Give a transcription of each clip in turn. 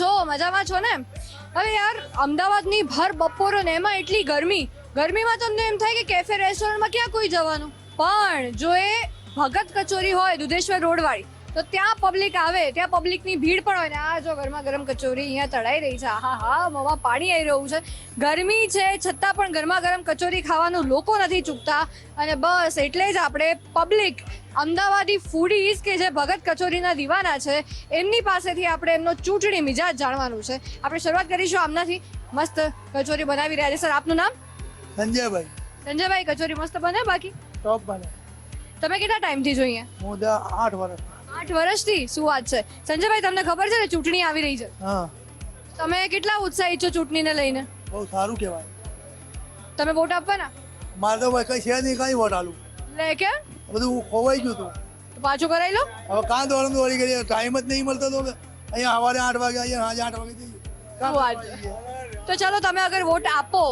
છો? મજામાં છો ને? હવે યાર, અમદાવાદની ભર બપોરો ને એમાં એટલી ગરમી. ગરમીમાં તમને એમ થાય કે કેફે રેસ્ટોરન્ટમાં ક્યાં કોઈ જવાનું? પણ જો એ ભગત કચોરી હોય, દુધેશ્વર રોડવાળી તો ત્યાં પબ્લિક આવે ત્યાં પબ્લિકની ભીડ પણ હોય ને આ જો ગરમા ગરમ કચોરી અહીંયા તળાઈ રહી છે. હા હા મોમાં પાણી આવી રહ્યું છે. ગરમી છે છતાં પણ ગરમા ગરમ કચોરી ખાવાનું લોકો નથી ચૂકતા. અને બસ એટલે જ આપણે પબ્લિક અમદાવાદી ફૂડીઝ કે જે ભગત કચોરીના દીવાના છે એમની પાસેથી આપણે એમનો ચૂંટણી મિજાજ જાણવાનું છે. આપણે શરૂઆત કરીશું આમનાથી. મસ્ત કચોરી બનાવી રહ્યા છે. સર આપનું નામ? સંજયભાઈ. સંજયભાઈ કચોરી મસ્ત બને? બાકી? ટોપ બને. તમે કેટલા ટાઈમથી જોઈએ હું આઠ વર્ષ આઠ વર્ષથી શું વાત છે? સંજયભાઈ તમને ખબર છે ને ચૂંટણી આવી રહી છે. હા. તમે કેટલા ઉત્સાહિત છો ચૂંટણીને લઈને? બહુ સારું કહેવાય. તમે વોટ આપવાના? મારે તો ભાઈ કઈ છે નહીં કઈ વોટ આલું. લે કે? બધું ખોવાઈ ગયું તો. પાછું કરાવી લો. હવે કાં દોડમ દોડી કરી ટાઈમ જ નહીં મળતો તો. અહીંયા સવારે આઠ વાગે અહીંયા સાંજે આઠ વાગે જઈએ. તો ચલો તમે અગર વોટ આપો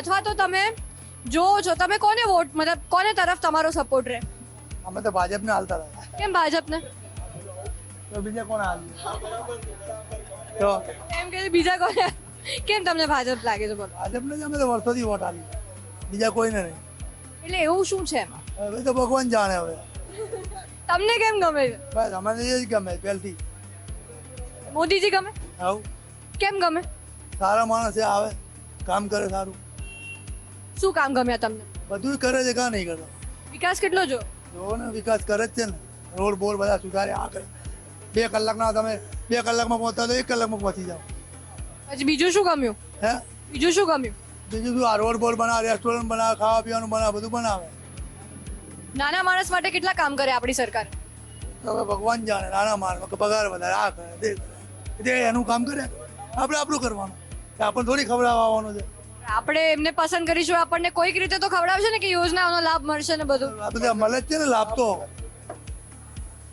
અથવા તો તમે જો છો તમે કોને વોટ મતલબ કોને તરફ તમારો સપોર્ટ રહે? અમે તો ભાજપને હાલતા હતા. કેમ ભાજપને તો બીજા કોણ આવ્યું તો? એમ કે બીજા કોને કેમ તમને ભાજપ લાગે છે બોલો. ભાજપને જ અમે તો વર્ષોથી વોટ આપી બીજા કોઈને નહીં. એટલે એવું શું છે એમાં? હવે તો ભગવાન જાણે હવે. તમને કેમ ગમે છે? બસ અમને એ જ ગમે પહેલથી. મોદીજી ગમે? આવું. કેમ ગમે? સારા માણસ છે આવે કામ કરે સારું. શું કામ ગમ્યા તમને? બધું કરે છે કા નહીં કરતો. વિકાસ કેટલો જો જો ને વિકાસ કરે જ છે ને. રોડ બોલ બધા સુધારે આગળ બે કલાકના તમે બે કલાકમાં પહોંચતા તો એક કલાકમાં પહોંચી જાઓ. પછી બીજું શું ગમ્યું? હે? બીજું શું ગમ્યું? બીજું શું? આ રોડ બોલ બનાવે રેસ્ટોરન્ટ બનાવે ખાવા પીવાનું બનાવે બધું બનાવે. નાના માણસ માટે કેટલા કામ કરે આપણી સરકાર? હવે ભગવાન જાણે નાના માણસ પગાર વધારે આ કરે તે કરે. તે એનું કામ કરે. આપણે આપણું કરવાનું. કે આપણને થોડી ખવડાવવાનું છે. આપણે એમને પસંદ કરીશું આપણને કોઈક રીતે તો ખવડાવશે ને કે યોજનાઓનો લાભ મળશે ને બધું? બધા મળે જ છે ને લાભ તો.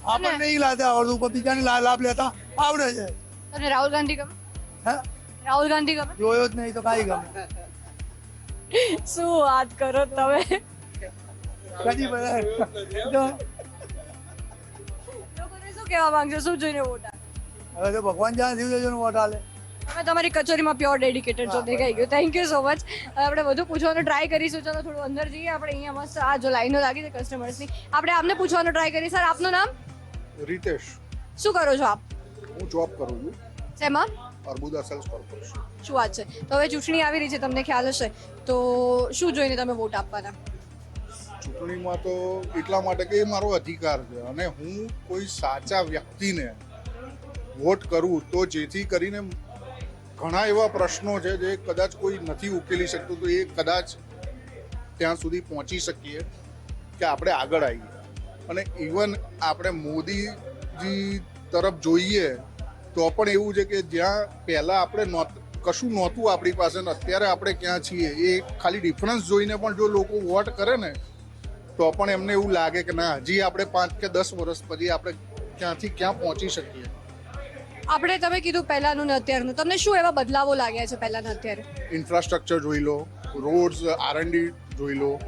આપણને નહીં લાતા આવડતું પણ બીજાને લાભ લેતા. આવડે છે. તમને રાહુલ ગાંધી ગમે? હે? રાહુલ ગાંધી ગમે? જોયો જ નહીં તો કાંઈ ગમે. શું વાત કરો તમે? કદી બધા લોકોને શું કહેવા માંગશો? શું જોઈને વોટ હવે તો ભગવાન જ્યાં જીવ જજો વોટ આલે. તમે તમારી કચોરીમાં પ્યોર ડેડિકેટેડ છો દેખાઈ ગયું. થેન્ક યુ સો મચ આપણે વધુ પૂછવાનું ટ્રાય કરીશું. ચલો થોડું અંદર જઈએ. આપણે અહીંયા મસ્ત આ જો લાઈનો લાગી છે કસ્ટમર્સની આપણે આપને પૂછવાનું ટ્રાય કરીએ. સર આપનું નામ? રીતેશ. શું કરો છો આપ? હું જોબ કરું છું. શેમાં? અર્બુદા સેલ્સ કોર્પોરેશન શું વાત છે. તો હવે ચૂંટણી આવી રહી છે તમને ખ્યાલ હશે. તો શું જોઈને તમે વોટ આપવાના? ચૂંટણીમાં તો એટલા માટે કે એ મારો અધિકાર છે અને હું કોઈ સાચા વ્યક્તિને વોટ કરું તો જેથી કરીને ઘણા એવા પ્રશ્નો છે જે કદાચ કોઈ નથી ઉકેલી શકતું તો એ કદાચ ત્યાં સુધી પહોંચી શકીએ કે આપણે આગળ આવીએ. અને ઇવન આપણે મોદીજી તરફ જોઈએ તો પણ એવું છે કે જ્યાં પહેલાં આપણે નહોત કશું નહોતું આપણી પાસે ને અત્યારે આપણે ક્યાં છીએ એ ખાલી ડિફરન્સ જોઈને પણ જો લોકો વોટ કરે ને તો પણ એમને એવું લાગે કે ના હજી આપણે પાંચ કે દસ વર્ષ પછી આપણે ક્યાંથી ક્યાં પહોંચી શકીએ. આપણે તમે કીધું પહેલાનું ને અત્યારનું. તમને શું એવા બદલાવો લાગ્યા છે પહેલાં અત્યારે? ઇન્ફ્રાસ્ટ્રક્ચર જોઈ લો રોડ્સ આરએનડી જોઈ લો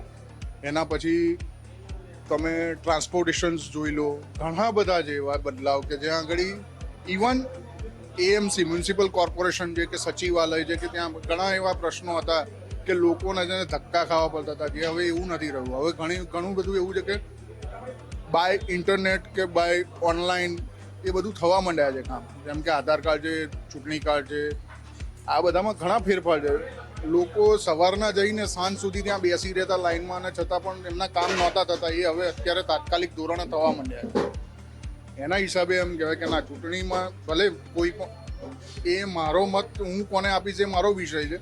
એના પછી તમે ટ્રાન્સપોર્ટેશન્સ જોઈ લો, ઘણા બધા જે એવા બદલાવ કે જ્યાં આગળ ઇવન એએમસી મ્યુનિસિપલ કોર્પોરેશન છે કે સચિવાલય છે કે ત્યાં ઘણા એવા પ્રશ્નો હતા કે લોકોને જેને ધક્કા ખાવા પડતા હતા, જે હવે એવું નથી રહ્યું. હવે ઘણી, ઘણું બધું એવું છે કે બાય ઇન્ટરનેટ કે બાય ઓનલાઈન એ બધું થવા માંડ્યા છે કામ. જેમ કે આધાર કાર્ડ છે ચૂંટણી કાર્ડ છે આ બધામાં ઘણા ફેરફાર છે. લોકો સવારના જઈને સાંજ સુધી ત્યાં બેસી રહેતા લાઇનમાં અને છતાં પણ એમના કામ નહોતા થતા. એ હવે અત્યારે તાત્કાલિક ધોરણે થવા માંડ્યા છે. એના હિસાબે એમ કહેવાય કે ના, ચૂંટણીમાં ભલે કોઈ પણ, એ મારો મત, હું કોને આપીશ એ મારો વિષય છે.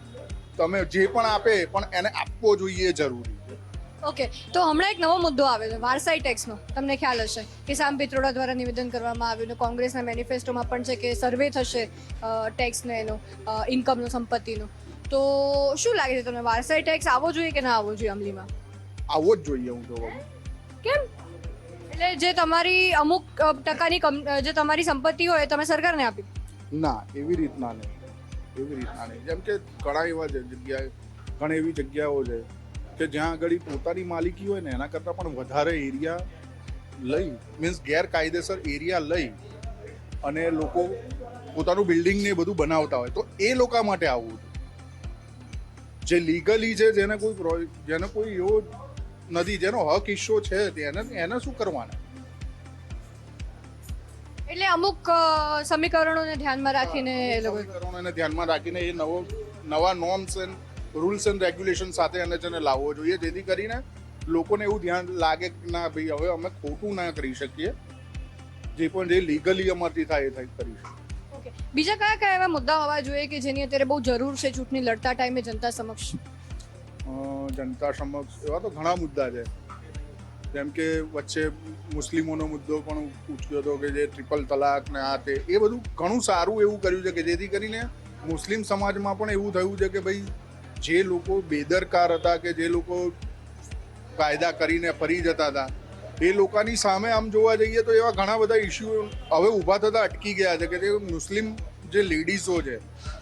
તમે જે પણ આપે પણ એને આપવો જોઈએ જરૂરી ઓકે, તો હમણાં એક નવો મુદ્દો આવ્યો છે, વારસાઈ ટેક્સનો. તમને ખ્યાલ હશે કિસાન પિત્રોડા દ્વારા નિવેદન કરવામાં આવ્યું ને કોંગ્રેસના મેનિફેસ્ટોમાં પણ છે કે સર્વે થશે ટેક્સને એનો ઇન્કમનો સંપત્તિનો. તો શું લાગે છે તમને? વારસાઈ ટેક્સ આવવો જોઈએ કે ના આવવો જોઈએ અમલીમાં? આવવો જ જોઈએ હું તો કેમ? એટલે જે તમારી અમુક ટકાની જે તમારી સંપત્તિ હોય તમે સરકારને આપી. ના એવી રીતના નહીં. એવી રીતના નહીં. જેમ કે ઘણા એવા જગ્યાએ ઘણી એવી જગ્યાઓ છે કે જ્યાં આગળ પોતાની માલિકી હોય ને એના કરતાં પણ વધારે એરિયા લઈ મીન્સ ગેરકાયદેસર એરિયા લઈ અને લોકો પોતાનું બિલ્ડિંગ ને બધું બનાવતા હોય. તો એ લોકો માટે આવું જે લીગલી છે જેને કોઈ જેને કોઈ એવો નથી જેનો હક હિસ્સો છે તેને એને શું કરવાના? એટલે અમુક સમીકરણોને ધ્યાનમાં રાખીને એ લોકો સમીકરણોને ધ્યાનમાં રાખીને એ નવો નવા norms and rules and regulation સાથે એને જેને લાવવો જોઈએ જેથી કરીને લોકોને એવું ધ્યાન લાગે કે ના ભાઈ હવે અમે ખોટું ના કરી શકીએ. જે પણ જે લીગલી અમારથી થાય એ થાય કરી શકીએ. બીજા કયા કયા એવા મુદ્દા હોવા જોઈએ કે જેની અત્યારે બહુ જરૂર છે ચૂંટણી લડતા ટાઈમે જનતા સમક્ષ? જનતા સમક્ષ એવા તો ઘણા મુદ્દા છે. જેમ કે વચ્ચે મુસ્લિમોનો મુદ્દો પણ પૂછ્યો હતો કે જે ટ્રિપલ તલાક ને આ તે, એ બધું ઘણું સારું એવું કર્યું છે કે જેથી કરીને મુસ્લિમ સમાજમાં પણ એવું થયું છે કે ભાઈ જે લોકો બેદરકાર હતા કે જે લોકો કાયદા કરીને ફરી જતા હતા એ લોકોની સામે આમ જોવા જઈએ તો એવા ઘણા બધા ઇસ્યુ હવે ઊભા થતા અટકી ગયા છે કે જે મુસ્લિમ જે લેડીઝો છે,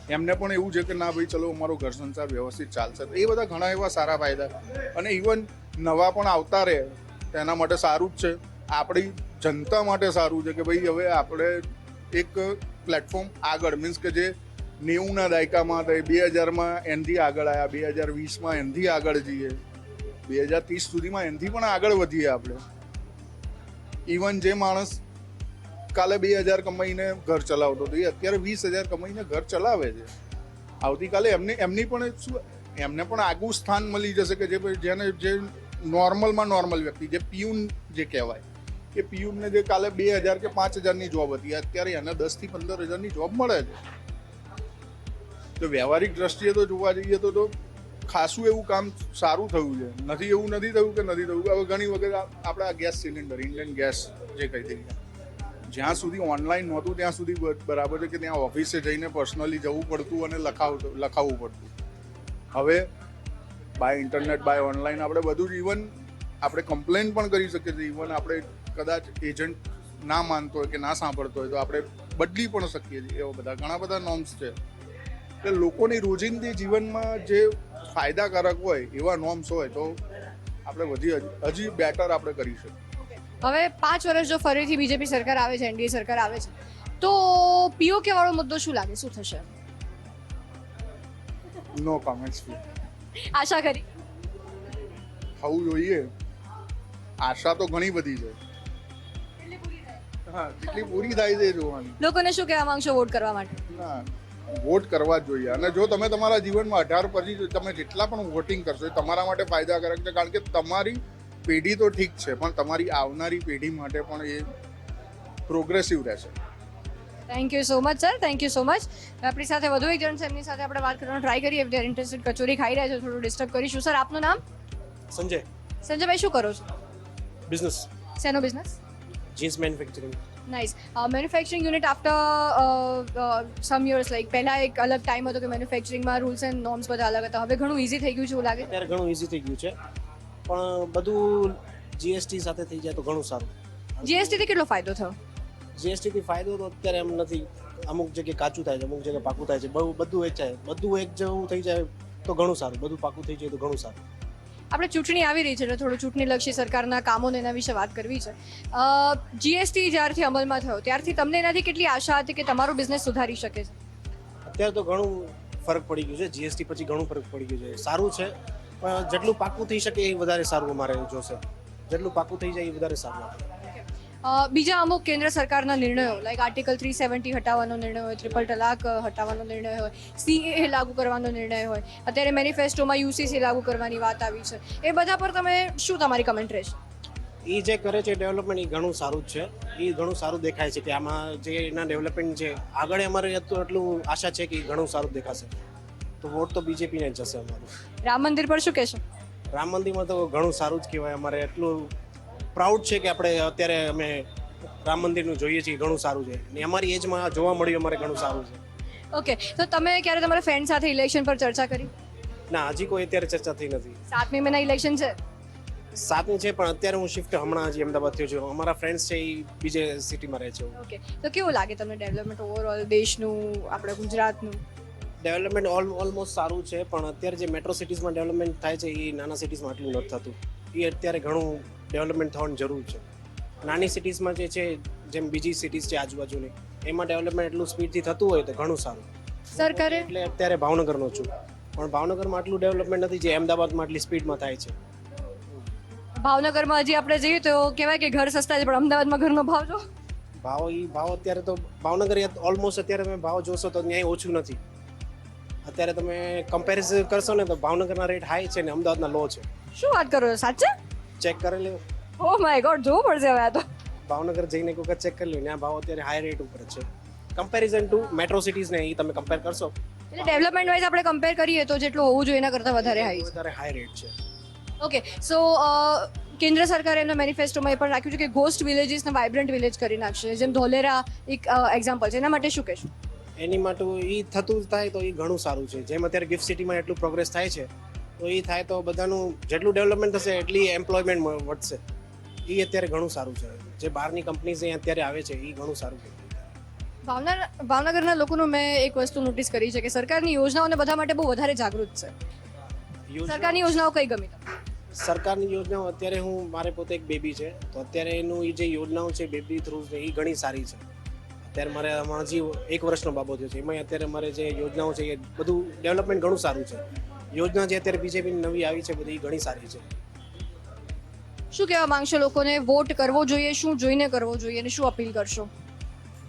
એમને પણ એવું છે કે ના ભાઈ, ચલો અમારો ઘર સંસાર વ્યવસ્થિત ચાલશે. એ બધા ઘણા એવા સારા ફાયદા. અને ઇવન નવા પણ આવતા રહે, તેના માટે સારું જ છે. આપણી જનતા માટે સારું છે કે ભાઈ, હવે આપણે એક પ્લેટફોર્મ આગળ મીન્સ કે જે નેવુંના દાયકામાં હતા બે હજારમાં એનથી આગળ આવ્યા બે હજાર વીસમાં એનથી આગળ જઈએ. બે હજાર ત્રીસ સુધીમાં એનથી પણ આગળ વધીએ આપણે. ઇવન જે માણસ કાલે બે હજાર કમાઈને ઘર ચલાવતો હતો, એ અત્યારે વીસ હજાર કમાઈને ઘર ચલાવે છે. આવતીકાલે એમને, એમની પણ શું, એમને પણ આગવું સ્થાન મળી જશે કે જે જેને, જે નોર્મલમાં નોર્મલ વ્યક્તિ, જે પિયુન જે કહેવાય કે પિયુનને જે કાલે બે હજાર કે પાંચ હજારની જોબ હતી, અત્યારે એને દસથી પંદર હજારની જોબ મળે છે. તો વ્યવહારિક દ્રષ્ટિએ તો જોવા જઈએ તો તો ખાસું એવું કામ સારું થયું છે. નથી એવું નથી થયું કે નથી થયું. હવે ઘણી વખત આપણા ગેસ સિલિન્ડર, ઇન્ડિયન ગેસ જે કહી દઈએ. જ્યાં સુધી ઓનલાઈન નહોતું, ત્યાં સુધી બરાબર છે કે ત્યાં ઓફિસે જઈને પર્સનલી જવું પડતું અને લખાવતું લખાવવું પડતું. હવે બાય ઇન્ટરનેટ, બાય ઓનલાઈન આપણે બધું જ ઇવન આપણે કમ્પ્લેન પણ કરી શકીએ છીએ. ઇવન આપણે કદાચ એજન્ટ ના માનતો હોય કે ના સાંભળતો હોય તો આપણે બદલી પણ શકીએ છીએ. એવા બધા ઘણા બધા નોર્મ્સ છે. એટલે લોકોની રોજિંદી જીવનમાં જે ફાયદાકારક હોય એવા નોર્મ્સ હોય તો આપણે વધી હજી- હજી બેટર આપણે કરી શકીએ. હવે પાંચ વર્ષ જો ફરીથી બીજેપી સરકાર આવે છે એનડીએ સરકાર આવે છે તો પીઓકે વાળો મુદ્દો શું લાગે? શું થશે? નો કોમેન્ટ્સ આશા કરી. થવું જોઈએ. આશા તો ઘણી બધી છે. હા કેટલી પૂરી થાય છે જોવાની. લોકોને શું કહેવા માંગશો વોટ કરવા માટે? ના. વોટ કરવા જોઈએ. અને જો તમે તમારા જીવનમાં અઢાર પછી તમે જેટલા પણ વોટિંગ કરશો એ તમારા માટે ફાયદાકારક છે કારણ કે તમારી પેઢી તો ઠીક છે પણ તમારી આવનારી પેઢી માટે પણ એ પ્રોગ્રેસિવ રહેશે. Thank you so much sir thank you so much આપણી સાથે વધુ એક જણ છે એમની સાથે આપણે વાત કરવાનો ટ્રાય કરીએ. if ઇન્ટરેસ્ટેડ કચોરી ખાઈ રહ્યા છે થોડું ડિસ્ટર્બ કરીશું. સર આપનું નામ? સંજય. સંજયભાઈ શું કરો છો? બિઝનેસ શેનો business jeans manufacturing nice manufacturing unit after some years like પહેલાં એક અલગ ટાઈમ હતો કે મેન્યુફેક્ચરિંગમાં રૂલ્સ એન્ડ નોર્મ્સ બધા અલગ હતા. હવે ઘણું ઇઝી થઈ ગયું છે એવું લાગે અત્યારે ઘણું ઇઝી થઈ ગયું છે. પણ બધું જીએસટી સાથે થઈ જાય તો ઘણું સારું. જીએસટીથી કેટલો ફાયદો થયો? જીએસટીથી ફાયદો તો અત્યારે એમ નથી. અમુક જગ્યાએ કાચું થાય છે અમુક જગ્યાએ પાકું થાય છે. બહુ બધું વેચાય. બધું એક જેવું થઈ જાય તો ઘણું સારું. બધું પાકું થઈ જાય તો ઘણું સારું. આપણે ચૂંટણી આવી રહી છે એટલે થોડું ચૂંટણીલક્ષી સરકારના કામોને એના વિશે વાત કરવી છે. જીએસટી જ્યારથી અમલમાં થયો, ત્યારથી તમને એનાથી કેટલી આશા હતી કે તમારો બિઝનેસ સુધારી શકે છે? અત્યારે તો ઘણું ફરક પડી ગયું છે. જીએસટી પછી ઘણું ફરક પડી ગયું છે. સારું છે, પણ જેટલું પાકું થઈ શકે એ વધારે સારું અમારે જોશે. જેટલું પાકું થઈ જાય એ વધારે સારું બીજા અમુક કેન્દ્ર સરકારના નિર્ણયો લાઈક આર્ટિકલ થ્રી સેવન્ટી હટાવવાનો નિર્ણય હોય ટ્રિપલ તલાક હટાવવાનો નિર્ણય હોય સીએ લાગુ કરવાનો નિર્ણય હોય. અત્યારે મેનિફેસ્ટોમાં યુસીસી લાગુ કરવાની વાત આવી છે. એ બધા પર તમે શું તમારી કમેન્ટ રહેશે? એ જે કરે છે ડેવલપમેન્ટ એ ઘણું સારું જ છે. એ ઘણું સારું દેખાય છે કે આમાં જે એના ડેવલપમેન્ટ છે આગળ અમારે એટલું એટલું આશા છે કે ઘણું સારું દેખાશે. તો વોટ તો બીજેપીને જશે અમારું. રામ મંદિર પર શું કહેશો? રામ મંદિરમાં તો ઘણું સારું જ કહેવાય. અમારે એટલું પ્રાઉડ છે કે આપણે અત્યારે અમે રામ મંદિરનું જોઈએ છીએ ઘણું સારું છે. અને અમારી એજમાં જોવા મળ્યું અમારે ઘણું સારું છે. ઓકે તો તમે ક્યારે તમારા ફ્રેન્ડ સાથે ઇલેક્શન પર ચર્ચા કરી? ના હજી કોઈ અત્યારે ચર્ચા થઈ નથી. સાતમી મેના ઇલેક્શન છે? સાતમી છે પણ અત્યારે હું શિફ્ટ હમણાં હજી અમદાવાદ થયો છું. અમારા ફ્રેન્ડ્સ છે એ બીજે સિટીમાં રહે છે. ઓકે તો કેવું લાગે તમને ડેવલપમેન્ટ ઓવરઓલ દેશનું આપણે ગુજરાતનું? ડેવલપમેન્ટ ઓલ ઓલમોસ્ટ સારું છે પણ અત્યારે જે મેટ્રો સિટીઝમાં ડેવલપમેન્ટ થાય છે એ નાના સિટીઝમાં આટલું નથી થતું. એ અત્યારે ઘણું ડેવલપમેન્ટ થવાની જરૂર છે. નાની સિટીઝમાં જે છે જેમ બીજી સિટીઝ છે આજુબાજુની એમાં ડેવલપમેન્ટ એટલું સ્પીડથી થતું હોય તો ઘણું સારું. સરકારે? એટલે અત્યારે ભાવનગરનો છું. પણ ભાવનગરમાં આટલું ડેવલપમેન્ટ નથી જે અમદાવાદમાં આટલી સ્પીડમાં થાય છે. ભાવનગરમાં હજી આપણે જઈએ તો કહેવાય કે ઘર સસ્તા છે પણ અમદાવાદમાં ઘરનો ભાવ જો? ભાવ એ ભાવ અત્યારે તો ભાવનગર ઓલમોસ્ટ અત્યારે તમે ભાવ જોશો તો ત્યાં ઓછું નથી. અત્યારે તમે કમ્પેરિઝન કરશો ને તો ભાવનગરના રેટ હાઈ છે ને અમદાવાદના લો છે. શું વાત કરો સાચે? ચેક કરી લેવું ઓ માય ગોડ જોવું પડશે હવે આ તો. ભાવનગર જઈને એક વખત ચેક કરી લો ત્યાં ભાવ અત્યારે હાઈ રેટ ઉપર છે. કમ્પેરિઝન ટુ મેટ્રો સિટીઝ ને એ તમે કમ્પેર કરશો. એટલે ડેવલપમેન્ટ વાઇઝ આપણે કમ્પેર કરીએ તો જેટલું હોવું જોઈએ એના કરતાં વધારે હાઈ વધારે હાઈ રેટ છે. ઓકે સો કેન્દ્ર સરકારે એમના મેનિફેસ્ટોમાં એ પણ રાખ્યું છે કે ગોસ્ટ વિલેજીસને વાઇબ્રન્ટ વિલેજ કરી નાખશે. જેમ ધોલેરા એક એક્ઝામ્પલ છે. એના માટે શું કહેશું? એની માટે એ થતું થાય તો એ ઘણું સારું છે. જેમ અત્યારે ગિફ્ટ સિટીમાં એટલું પ્રોગ્રેસ થાય છે તો એ થાય તો બધાનું જેટલું ડેવલપમેન્ટ થશે એટલી એમ્પ્લોયમેન્ટ વધશે. એ અત્યારે ઘણું સારું છે. જે બહારની કંપનીઝ અહીં અત્યારે આવે છે એ ઘણું સારું છે. ભાવનગર ભાવનગરના લોકોનું મેં એક વસ્તુ નોટિસ કરી છે કે સરકારની યોજનાઓને બધા માટે બહુ વધારે જાગૃત છે. સરકારની યોજનાઓ કઈ ગમી સરકારની યોજનાઓ અત્યારે હું મારે પોતે એક બેબી છે. તો અત્યારે એનું એ જે યોજનાઓ છે બેબી થ્રુ એ ઘણી સારી છે. અત્યારે મારે હમણાં હજી એક વર્ષનો બાબો થયો છે એમાં અત્યારે મારે જે યોજનાઓ છે એ બધું ડેવલપમેન્ટ ઘણું સારું છે. યોજના જે અત્યારે બીજેપીની નવી આવી છે બધી ઘણી સારી છે. શું કહેવા માંગશો લોકોને? વોટ કરવો જોઈએ શું જોઈને કરવો જોઈએ અને શું અપીલ કરશો?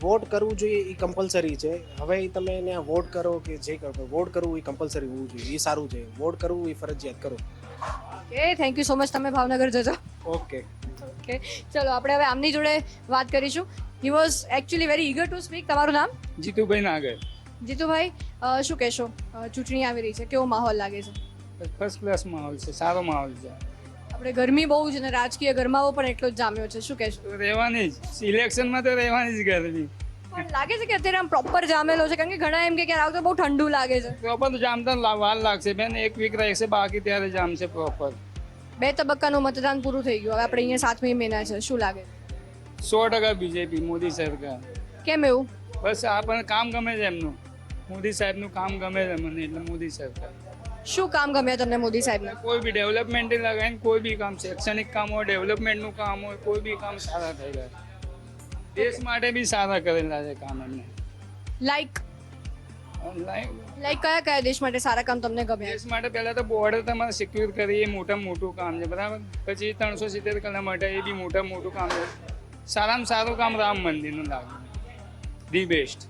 વોટ કરવું જોઈએ એ કમ્પલસરી છે. હવે તમે એને વોટ કરો કે જે કરો વોટ કરવું એ કમ્પલસરી હોવું જોઈએ એ સારું છે. વોટ કરવું એ ફરજિયાત કરો. Okay thank you so much તમે ભાવનગર જજો. ઓકે ઓકે ચલો આપણે હવે આમની જોડે વાત કરીશું. He was actually very eager to speak તમારું નામ? જીતુભાઈ નાગર. જીતુભાઈ શું કહેશો? ચૂંટણી આવી રહી છે. કેવો માહોલ લાગે છે? ફર્સ્ટ ક્લાસ માહોલ છે સારો માહોલ છે. આપણે ગરમી બહુ છે અને રાજકીય ગરમાવો પણ એટલો જ જામ્યો છે. શું કહેશો? રહેવાની જ. ઇલેક્શનમાં તો રહેવાની જ ગરમી. પણ લાગે છે કે અત્યારે આમ પ્રોપર જામેલો છે? કારણ કે ઘણા એમ કે ક્યારે આવતો બહુ ઠંડુ લાગે છે. પ્રોપર તો જામતા વાર લાગશે. બેન એક વીક રહેશે બાકી ત્યારે જામશે પ્રોપર બે તબક્કાનું મતદાન પૂરું થઈ ગયું. હવે આપણે અહીંયા સાતમી મહિના છે. શું લાગે? સો ટકા બીજેપી મોદી સરકાર. કેમ એવું? બસ આપણને કામ ગમે છે એમનું. મોદી સાહેબનું કામ ગમે છે મને એટલે મોદી સરકાર શું કામ ગમે તમને મોદી સાહેબને? કોઈ બી ડેવલપમેન્ટ લગાવીને કોઈ બી કામ શૈક્ષણિક કામ હોય ડેવલપમેન્ટનું કામ હોય કોઈ બી કામ સારા થયેલા છે દેશ માટે બી સારા કરેલા છે કામ એમને. લાઈક લાઈક કયા કયા દેશ માટે સારા કામ તમને ગમે દેશ માટે પહેલા તો બોર્ડર તમારે સિક્યુર કરી એ મોટામાં મોટું કામ છે બરાબર? પછી ત્રણસો સિત્તેર કલાક માટે એ બી મોટામાં મોટું કામ છે. સારામાં સારું કામ રામ મંદિરનું લાગ્યું ધી બેસ્ટ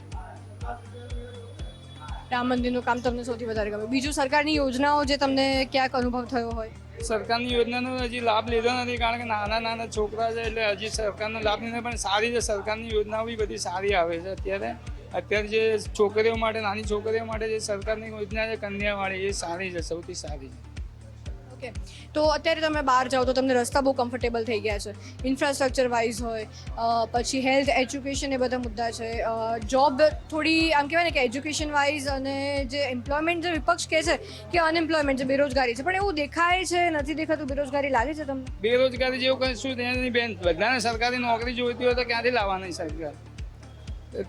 રામ મંદિરનું કામ તમને સૌથી વધારે ગમે. બીજું સરકારની યોજનાઓ જે તમને ક્યાંક અનુભવ થયો હોય? સરકારની યોજનાનો હજી લાભ લીધો નથી, કારણ કે નાના નાના છોકરા છે એટલે હજી સરકારનો લાભ નથી પણ સારી છે, સરકારની યોજનાઓ બી બધી સારી આવે છે અત્યારે. અત્યારે જે છોકરીઓ માટે, નાની છોકરીઓ માટે જે સરકારની યોજના છે, કન્યાવાળી, એ સારી છે, સૌથી સારી છે. ઓકે. તો અત્યારે તમે બહાર જાઓ તો તમને રસ્તા બહુ કમ્ફર્ટેબલ થઈ ગયા છે. ઇન્ફ્રાસ્ટ્રક્ચર વાઇઝ હોય પછી હેલ્થ એજ્યુકેશન એ બધા મુદ્દા છે. જોબ થોડી આમ કહેવાય ને કે એજ્યુકેશન વાઇઝ અને જે એમ્પ્લોયમેન્ટ જે વિપક્ષ કહે છે કે અનએમ્પ્લોયમેન્ટ જે બેરોજગારી છે. પણ એવું દેખાય છે, નથી દેખાતું, બેરોજગારી લાગે છે તમને? બેરોજગારી જેવું કશું તેની બેન. બધાને સરકારી નોકરી જોઈતી હોય તો ક્યાંથી લાવવાની સરકાર?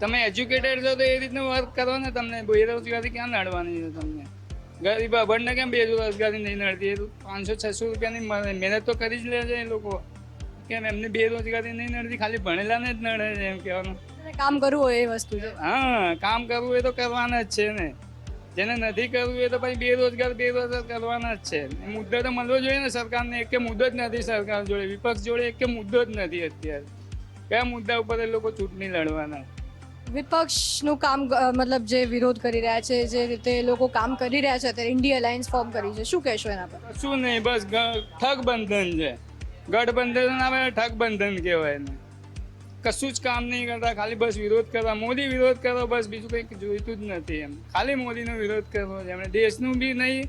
તમે એજ્યુકેટેડ છો તો એ રીતનું વર્ક કરો ને તમને. બેરોજગારી ક્યાં નડવાની છે તમને? ગરીબ અભણને કેમ બેરોજગારી નહીં નડતી? એ પાંચસો છસો રૂપિયાની મહેનત તો કરી જ લે છે એ લોકો. કેમ એમને બેરોજગારી નહીં નડતી? ખાલી ભણેલાને જ નડે છે એમ કહેવાનું. કામ કરવું હોય એ વસ્તુ છે. હા કામ કરવું એ તો કરવાના જ છે ને. જેને નથી કરવું એ તો પછી બેરોજગાર બેરોજગાર કરવાના જ છે. મુદ્દો તો મળવો જોઈએ ને સરકારને. એક કે મુદ્દો જ નથી સરકાર જોડે. વિપક્ષ જોડે એક કે મુદ્દો જ નથી અત્યારે. કયા મુદ્દા ઉપર એ લોકો ચૂંટણી લડવાના? વિપક્ષનું કામ મતલબ જે વિરોધ કરી રહ્યા છે, જે રીતે લોકો કામ કરી રહ્યા છે, અત્યારે ઇન્ડિયા અલાયન્સ ફોર્મ કરી છે. શું કહેશો એના પર? શું નહીં, બસ ઠગબંધન છે. ગઠબંધન આવે, ઠગબંધન કહેવાય ને કશું જ કામ નહીં કરતા, ખાલી બસ વિરોધ કરવા. મોદી વિરોધ કરો, બસ બીજું કંઈક જોઈતું જ નથી એમ. ખાલી મોદીનો વિરોધ કરવો છે. એમણે દેશનું બી નહીં,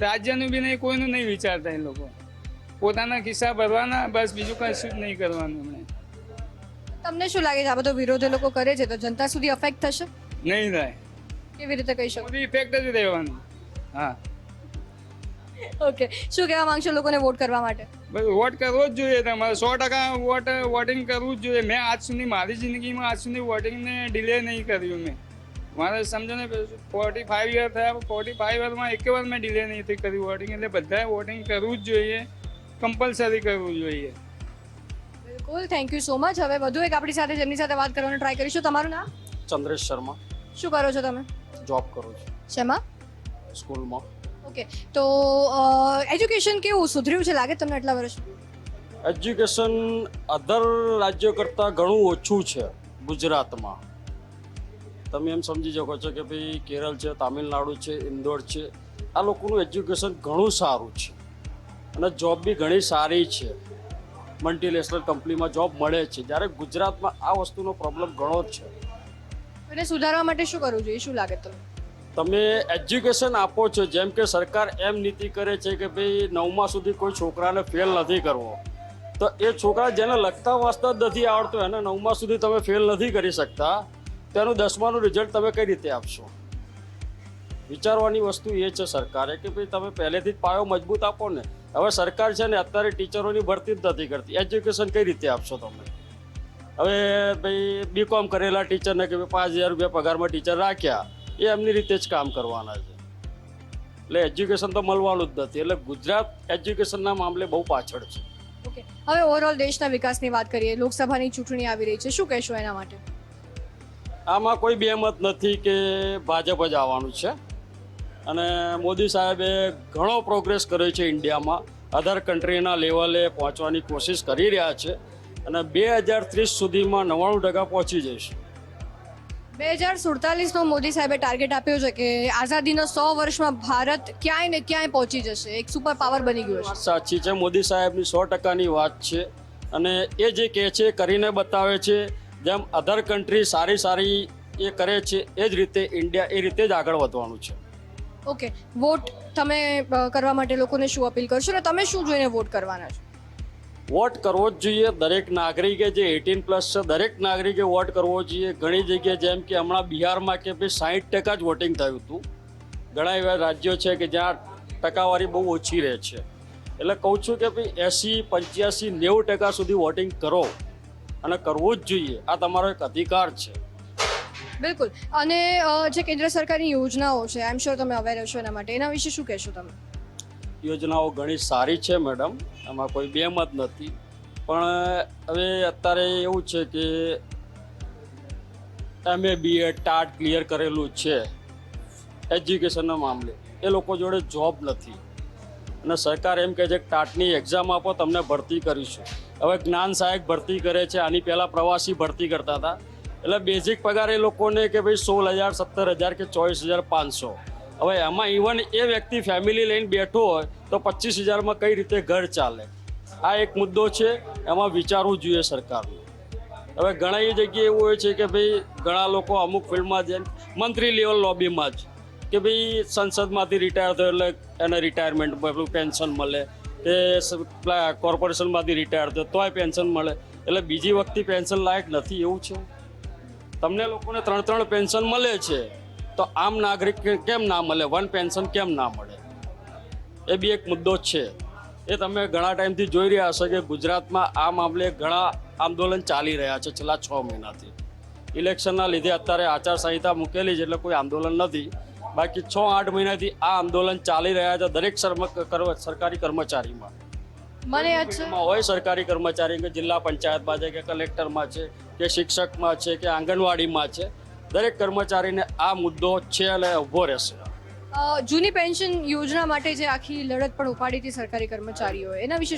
રાજ્યનું બી નહીં, કોઈનું નહીં વિચારતા એ લોકો. પોતાના ખિસ્સા ભરવાના, બસ બીજું કશું જ નહીં કરવાનું એમણે. તમને શું લાગે છે? આ બધો વિરોધ એ લોકો કરે છે તો જનતા સુધી અફેક્ટ થશે? નહીં થાય. કેવી રીતે કહી શકો? મોદી ઇફેક્ટ જ રહેવાનું હા. ઓકે શું કહેવા માંગશો લોકોને વોટ કરવા માટે? બસ વોટ કરવો જ જોઈએ તમારે. સો ટકા વોટ વોટિંગ કરવું જ જોઈએ. મેં આજ સુધી મારી જિંદગીમાં આજ સુધી વોટિંગને ડિલે નહીં કર્યું મેં. મારે સમજો ને ફોર્ટી ફાઈવ યર થયા ફોર્ટી ફાઈવ યરમાં એક વાર મેં ડિલે નહીં કર્યું વોટિંગ એટલે બધાએ વોટિંગ કરવું જ જોઈએ. કમ્પલસરી કરવું જોઈએ. બિલકુલ થેન્ક યુ સો મચ હવે વધુ એક આપણી સાથે જેમની સાથે વાત કરવાનો ટ્રાય કરીશું. તમારું નામ? ચંદ્રેશ શર્મા. શું કરો છો તમે? જોબ કરું છું. શેમાં? સ્કૂલમાં. ઓકે તો એજ્યુકેશન કેવું સુધર્યું છે? લાગે તમને આટલા વર્ષ? એજ્યુકેશન અધર રાજ્યો કરતાં ઘણું ઓછું છે ગુજરાતમાં. તમે એમ સમજી શકો છો કે ભાઈ કેરળ છે તામિલનાડુ છે ઇન્દોર છે આ લોકોનું એજ્યુકેશન ઘણું સારું છે. અને જોબ બી ઘણી સારી છે. મલ્ટીનેશનલ કંપનીમાં જોબ મળે છે. જ્યારે ગુજરાતમાં આ વસ્તુનો પ્રોબ્લેમ ઘણો જ છે. એને સુધારવા માટે શું કરવું જોઈએ? શું લાગે તમને? તમે એજ્યુકેશન આપો છો. જેમ કે સરકાર એમ નીતિ કરે છે કે ભાઈ નવમા સુધી કોઈ છોકરાને ફેલ નથી કરવો. તો એ છોકરા જેને લખતા વાંચતા જ નથી આવડતું એને નવમા સુધી તમે ફેલ નથી કરી શકતા તેનું દસમાનું રિઝલ્ટ તમે કઈ રીતે આપશો? વિચારવાની વસ્તુ એ છે સરકારે કે ભાઈ તમે પહેલેથી જ પાયો મજબૂત આપો ને. હવે સરકાર છે ને અત્યારે ટીચરોની ભરતી જ નથી કરતી. એજ્યુકેશન કઈ રીતે આપશો તમે? હવે ભાઈ બીકોમ કરેલા ટીચરને કે પાંચ હજાર રૂપિયા પગારમાં ટીચર રાખ્યા એ એમની રીતે જ કામ કરવાના છે. એટલે એજ્યુકેશન તો મળવાનું જ નથી. એટલે ગુજરાત એજ્યુકેશનના મામલે બહુ પાછળ છે. ઓકે હવે ઓવરઓલ દેશના વિકાસની વાત કરીએ લોકસભાની ચૂંટણી આવી રહી છે. શું કહેશો એના માટે? આમાં કોઈ બેમત નથી કે ભાજપ જ આવવાનું છે. અને મોદી સાહેબે ઘણો પ્રોગ્રેસ કર્યો છે ઇન્ડિયામાં. અધર કન્ટ્રીના લેવલે પહોંચવાની કોશિશ કરી રહ્યા છે અને બે હજાર ત્રીસ સુધીમાં નવ્વાણું ટકા પહોંચી જઈશ. બે હજાર સુડતાલીસનો મોદી સાહેબે ટાર્ગેટ આપ્યો છે કે આઝાદીના સો વર્ષમાં ભારત ક્યાંય ને ક્યાંય પહોંચી જશે. એક સુપર પાવર બની ગયો છે સાચી છે મોદી સાહેબની સો ટકાની વાત છે અને એ જે કહે છે એ કરીને બતાવે છે જેમ અધર કન્ટ્રી સારી સારી એ કરે છે એ જ રીતે ઇન્ડિયા એ રીતે જ આગળ વધવાનું છે. ઓકે, વોટ તમે કરવા માટે લોકોને શું અપીલ કરશો ને તમે શું જોઈને વોટ કરવાના છો? વોટ કરવો જ જોઈએ દરેક નાગરિકે જે એટીન પ્લસ છે દરેક નાગરિકે વોટ કરવો જોઈએ. ઘણી જગ્યાએ જેમ કે હમણાં બિહારમાં કે ભાઈ સાહીઠ ટકા જ વોટિંગ થયું હતું. ઘણા એવા રાજ્યો છે કે જ્યાં ટકાવારી બહુ ઓછી રહે છે. એટલે કહું છું કે ભાઈ એંસી, પંચ્યાસી, નેવું ટકા સુધી વોટિંગ કરો. અને કરવું જ જોઈએ. આ તમારો એક અધિકાર છે. બિલકુલ. અને જે કેન્દ્ર સરકારની યોજનાઓ છે આઈ એમ શ્યોર તમે અવેર છો એના માટે. એના વિશે શું કહેશો તમે? યોજનાઓ ઘણી સારી છે, મેડમ. એમાં કોઈ બેમત નથી. પણ, હવે અત્યારે એવું છે કે એમએ બીએડ ટાટ ક્લિયર કરેલું છે એજ્યુકેશનના મામલે. એ લોકો જોડે જોબ નથી. અને સરકાર એમ કહે છે કે ટાટની એક્ઝામ આપો, તમને ભરતી કરીશું. હવે જ્ઞાન સહાયક ભરતી કરે છે, આની પહેલાં પ્રવાસી ભરતી કરતા હતા. એટલે બેઝિક પગાર એ લોકોને કે ભાઈ સોળ હજાર, સત્તર હજાર કે ચોવીસ હજાર, પાંચસો. હવે એમાં ઇવન એ વ્યક્તિ ફેમિલી લઈને બેઠો હોય તો પચીસ હજારમાં કઈ રીતે ઘર ચાલે? આ એક મુદ્દો છે, એમાં વિચારવું જોઈએ સરકારનું. હવે ઘણા એ જગ્યાએ એવું હોય છે કે ભાઈ ઘણા લોકો અમુક ફિલ્ડમાં જ મંત્રી લેવલ લોબીમાં જ. કે ભાઈ સંસદમાંથી રિટાયર થયો એટલે એને રિટાયરમેન્ટ પેન્શન મળે. કે કોર્પોરેશનમાંથી રિટાયર થયો તોય પેન્શન મળે. એટલે બીજી વખતે પેન્શન લાયક નથી એવું છે? તમને લોકોને ત્રણ ત્રણ પેન્શન મળે છે, તો આમ નાગરિક કેમ ના મળે? વન પેન્શન કેમ ના મળે? એ બી એક મુદ્દો છે. એ તમે ઘણા ટાઈમથી જોઈ રહ્યા હશો કે ગુજરાતમાં આ મામલે ઘણા આંદોલન ચાલી રહ્યા છે છેલ્લા છ મહિનાથી. ઇલેક્શનના લીધે અત્યારે આચારસંહિતા મૂકેલી છે એટલે કોઈ આંદોલન નથી. બાકી છ આઠ મહિનાથી આ આંદોલન ચાલી રહ્યા છે દરેક સરકારી કર્મચારીમાં. મને હોય સરકારી કર્મચારી કે જિલ્લા પંચાયતમાં છે કે કલેક્ટરમાં છે કે શિક્ષકમાં છે કે આંગણવાડીમાં છે દરેક કર્મચારીને આ મુદ્દો છે અને ઊભો રહેશે. જૂની પેન્શન યોજના માટે જે આખી લડત પણ ઉપાડી હતી સરકારી કર્મચારીઓએ એના વિશે